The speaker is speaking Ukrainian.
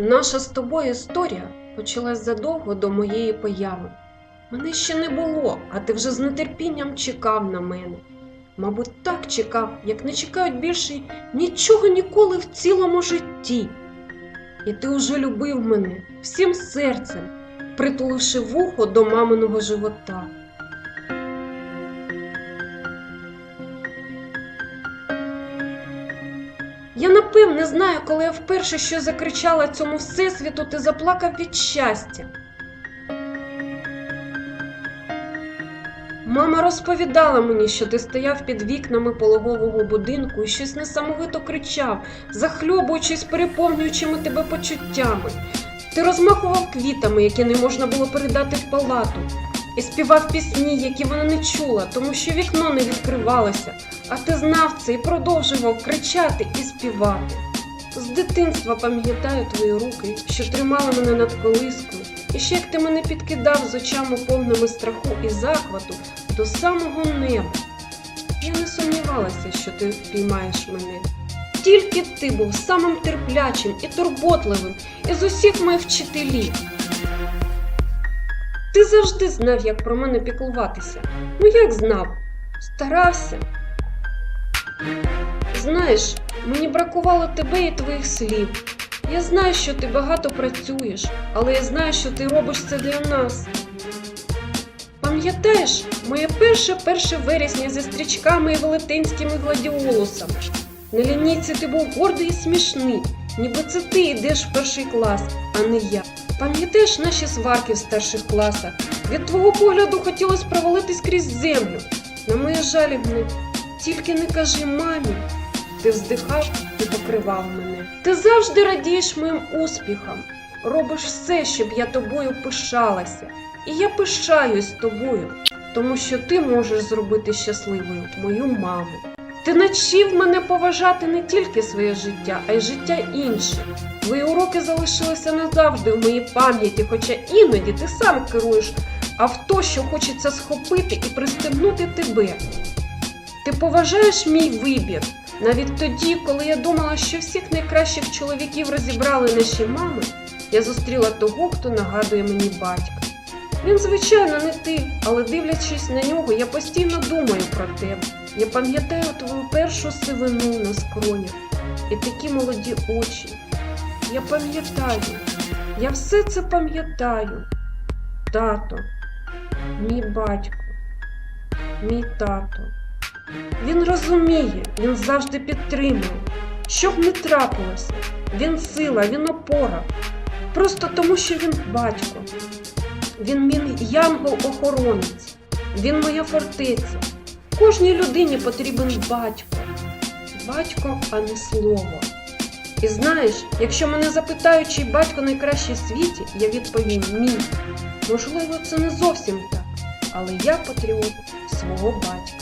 Наша з тобою історія почалась задовго до моєї появи. Мене ще не було, а ти вже з нетерпінням чекав на мене. Мабуть, так чекав, як не чекають більше нічого ніколи в цілому житті. І ти уже любив мене всім серцем, притуливши вухо до маминого живота. Я напевне знаю, коли я вперше що закричала цьому всесвіту, ти заплакав від щастя. Мама розповідала мені, що ти стояв під вікнами пологового будинку і щось несамовито кричав, захльобуючись переповнюючими тебе почуттями. Ти розмахував квітами, які не можна було передати в палату, і співав пісні, які вона не чула, тому що вікно не відкривалося, а ти знав це і продовжував кричати і співати. З дитинства пам'ятаю твої руки, що тримали мене над колискою, і ще як ти мене підкидав з очами повними страху і захвату до самого неба. Я не сумнівалася, що ти впіймаєш мене. Тільки ти був самим терплячим і турботливим із усіх моїх вчителів. Ти завжди знав, як про мене піклуватися. Ну як знав? Старався. Знаєш, мені бракувало тебе і твоїх слів. Я знаю, що ти багато працюєш, але я знаю, що ти робиш це для нас. Пам'ятаєш, моє перше перше вересня зі стрічками і велетенськими гладіолусами. На лінійці ти був гордий і смішний, ніби це ти йдеш в перший клас, а не я. Пам'ятаєш наші сварки в старших класах? Від твого погляду хотілося провалитись крізь землю. На моє жалібне, тільки не кажи мамі. Ти вздихав і покривав мене. Ти завжди радієш моїм успіхам, робиш все, щоб я тобою пишалася. І я пишаюсь тобою, тому що ти можеш зробити щасливою мою маму. Ти навчив мене поважати не тільки своє життя, а й життя інших. Твої уроки залишилися назавжди в моїй пам'яті, хоча іноді ти сам керуєш авто, що хочеться схопити і пристебнути тебе. Ти поважаєш мій вибір, навіть тоді, коли я думала, що всіх найкращих чоловіків розібрали наші мами, я зустріла того, хто нагадує мені батька. Він, звичайно, не ти, але дивлячись на нього, я постійно думаю про тебе. Я пам'ятаю твою першу сивину на скронях і такі молоді очі. Я пам'ятаю, я все це пам'ятаю. Тато, мій батько, мій тато. Він розуміє, він завжди підтримує. Що б не трапилося, він сила, він опора. Просто тому, що він батько. Він мій янгол-охоронець, він моя фортеця. Кожній людині потрібен батько. Батько, а не слово. І знаєш, якщо мене запитають, чий батько найкращий в світі, я відповім ні. Можливо, це не зовсім так, але я патріот свого батька.